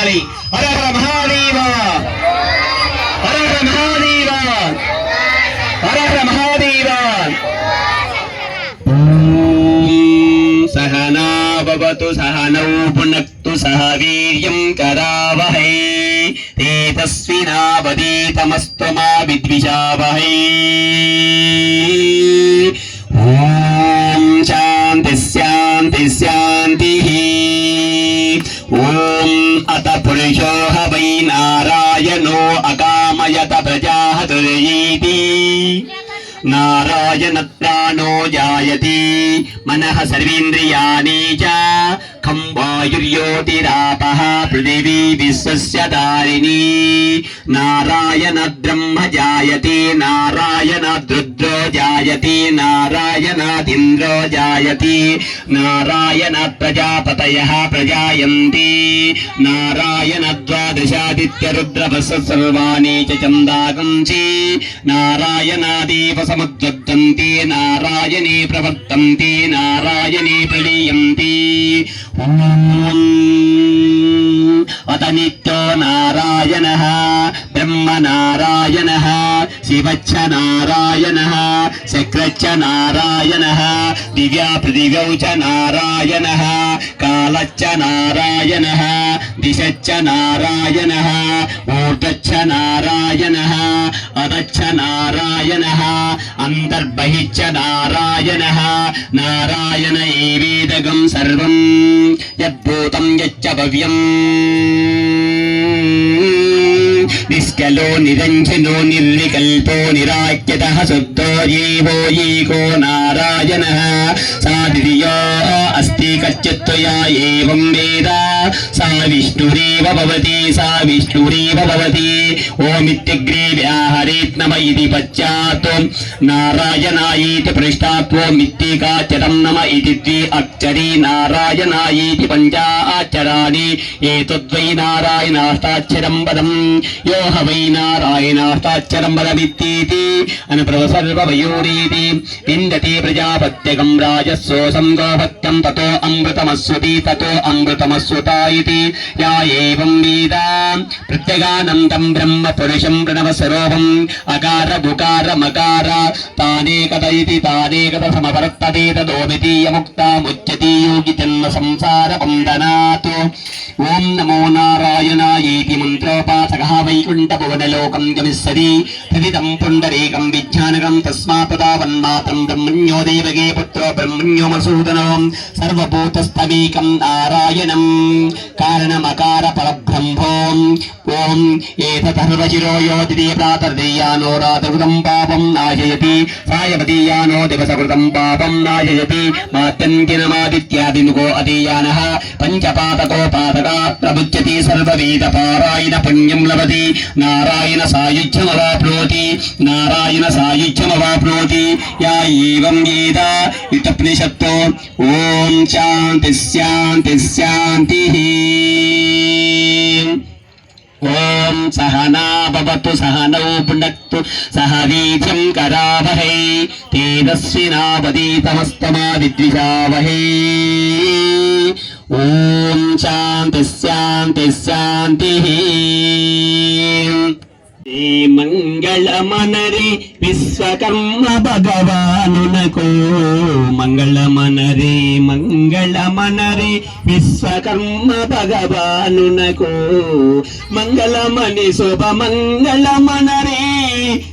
గట్టి వినాలి మహాదేవ. హర మహాదేవ. హర మహాదేవ. సహనాభవతు సహనౌ పునక్తు సహ వీర్యం కరావహై. తేజస్వినావదీతమస్తు మా విద్విషావహై. నారాయణ ప్రాణో జాయతి మనః సర్వేంద్రియాణి చ ఖం వాయుర్యోతిరాపః పృథివీ విశ్వస్య దారిణి నారాయణ బ్రహ్మ జాయతి నారాయణ రుద్రో జాయతి నారాయణాదింద్రో జాయతి నారాయణ ప్రజాపతయ ప్రజాయంతి నారాయణ ద్వాదశాదిత్యరుద్రవస సర్వాణి చ చందాకంచి నారాయణాదేవ సముద్వద్దంతి నారాయణే ప్రవర్తంతి నారాయణీ ప్రణీయంతి ఓం శివచ్చ నారాయణ శక్రచ్చ నారాయణ దివ్యా పృథివ్యౌ చ నారాయణ కాలచ్చ నారాయణ దిశచ్చ నారాయణ ఊర్ధచ్చ నారాయణ అదచ్చ నారాయణ అంతర్బహిచ్చ నారాయణ నారాయణ ఏవేదగం సర్వం యద్భూతం యచ్చ భవ్యం నిష్కలో నిరంజనో నిర్వికల్పో నిరాఖ్యత శుద్ధో జీవో ఏకో నారాయణ సాదిర్యో అస్తి కచ్చిత్వయా ఏవం వేద సా విష్ణురేవ భవతి సా విష్ణురేవ భవతి ఓమిత్యగ్రే వ్యాహరేత్ నమ ఇది పశ్చాత్ నారాయణాయేతి పృష్టాత్వమిత్యేకాచరం నమ ఇది ద్వి అక్షరీ నారాయణాయేతి పంచాక్షరాణి ఏతద్వై నారాయణాష్టాక్షరం పదం యో హ వై నారాయణాష్టాక్షరం పదమిత్యేతి అనుప్రవ సర్వవయోరీతి విందతే ప్రజాపత్యగం రాజస్సోసం గోపత్యం తతో అమృతమస్వతి తతో అమృతమస్వత ఇతి యా ఏవం వేద ప్రత్యగానందం బ్రహ్మ పురుషం ప్రణవ స్వరూపం అకార బుకార మకార తానేకత ఇది తానేకత సమవర్తతే తదోమితీయముక్తాముచ్యతి యోగి జన్మ సంసార వందనాత్ ఓం నమో నారాయణాయేతి మంత్రోపాసక వైకు భువనలోకం గమిస్సతి ప్రతిదం పుండరీకం విజ్ఞానకం తస్మాత్తావన్మాత్రం బ్రహ్మణ్యో దేవగే పుత్రో బ్రహ్మణ్యో మసూదనో. సర్వభూతస్థమేకం నారాయణం. కారణమకార పరబ్రహ్మోం. ఓం ఏతర్వచిరో యోతిదే ప్రాతర్దేయానో రాతకృతం పాపం నాశయతి. సాయవదీయానో దివసకృతం పాపం నాశయతి. మాత్యంకినమాదిత్యాదినుగో అదీయానః పంచపాతకో పాతకా ప్రముచ్యతి సర్వవేద పారాయణ పుణ్యం లభతి. నారాయణ సాయుధ్యమవాప్నోతి నారాయణ సాయుధ్యమవాప్నోతి యా ఏవం వేద ఇతప్నిషత్తో. ఓం శాంతి శాంతి శాంతి. ఓం సహనా భవతు సహనౌ పునక్తు సహ వీర్యం కరావహై తేజస్వినావదీతమస్తమా విద్విషావహై ఓం శాంతి శాంతి శాంతి మంగళమనరి విశ్వకర్మ భగవానునకు. మంగళమనరి మంగళమనరి విశ్వకర్మ భగవానునకు. మంగళమణి శుభ మంగళమనరి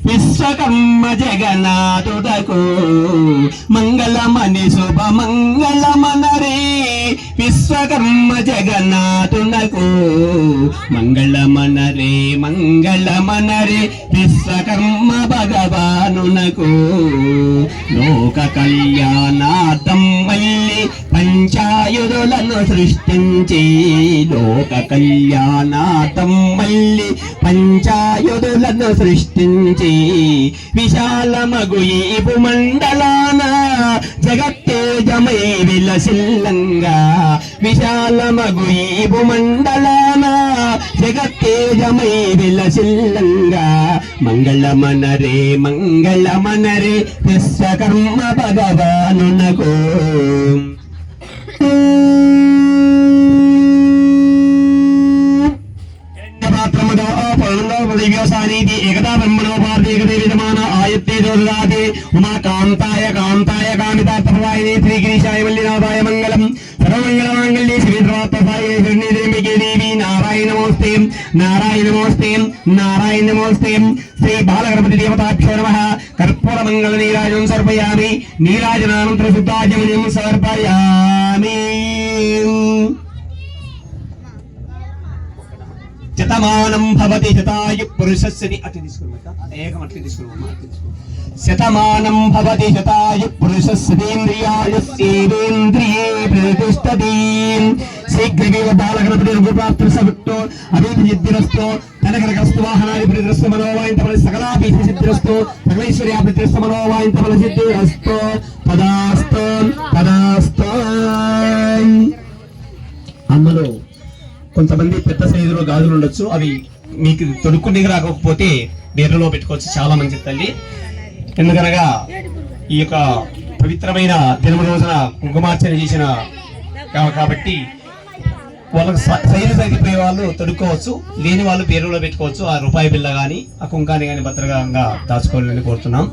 విశ్వకర్మ జగన్నాథుడకు. మంగళమణి శుభ మంగళమనరి విశ్వకర్మ జగన్నాథునకు. మంగళమనరే నరి విశ్వకర్మ భగవానునకు. లోక కళ్యాణార్థం మళ్ళీ పంచాయుధులను సృష్టించి. లోక కళ్యాణార్థం మళ్ళీ పంచాయుధులను సృష్టించి. విశాలమగు ఈ భూమండలాన జగత్తేజమై విలసిల్లంగా. విశాలమగు ఈ భూమండలాన జగత్తేజమై విలసిల్లంగా. మంగళ మనరే మంగళ మనరే విశ్వకర్మ భగవానునకు. వ్యవసాయనీతి ఏకదా బ్రహ్మణోపాధి ఏకదే విధమాన ఆయత్తే ఉమా కాంతాయ కాంత నమోస్తే నారాయణ నమోస్తే నారాయణ నమోస్తే శ్రీ బాలగణపతి దేవతాభ్యో నమ కర్పూర మంగళ నీరాజనం సమర్పయామి నీరాజనానంతర శుద్ధాజమనం సమర్పయామి శతమానం భవతి శతాయు పురుషస్యని అటు తీసుకున్నమాట ఏకం అట్లా తీసుకున్నామా శతమానం భవతి శతాయు పురుషస్యేంద్రియాయుస్యేంద్రియే ప్రతిష్టతి శీఘ్రమేవ బాలగణపతి రఘుప్రాప్తి సవిక్తో అభివృద్ధి సిద్ధిరస్తో కనకరకస్తు వాహనాది ప్రతిరస్తు మనోవాయింత ఫల సకలాభి సిద్ధిరస్తో సకలైశ్వర్యా ప్రతిరస్తు మనోవాయింత సిద్ధిరస్తో పదాస్తో పదాస్తో అమ్మలో కొంతమంది పెద్ద సైజులో గాజులు ఉండొచ్చు. అవి మీకు తొడుక్కునేకి రాకపోతే బీరలో పెట్టుకోవచ్చు చాలా మంచిది తల్లి. ఎందుకనగా ఈ యొక్క పవిత్రమైన దినమ రోజున కుంకుమార్చన చేసిన కాబట్టి వాళ్ళకి స- తగ్గిపోయే వాళ్ళు తొడుక్కోవచ్చు లేని వాళ్ళు పేరులో పెట్టుకోవచ్చు ఆ రూపాయి బిల్ల కానీ ఆ కుంకాన్ని కానీ భద్రంగా దాచుకోవాలని కోరుతున్నాం.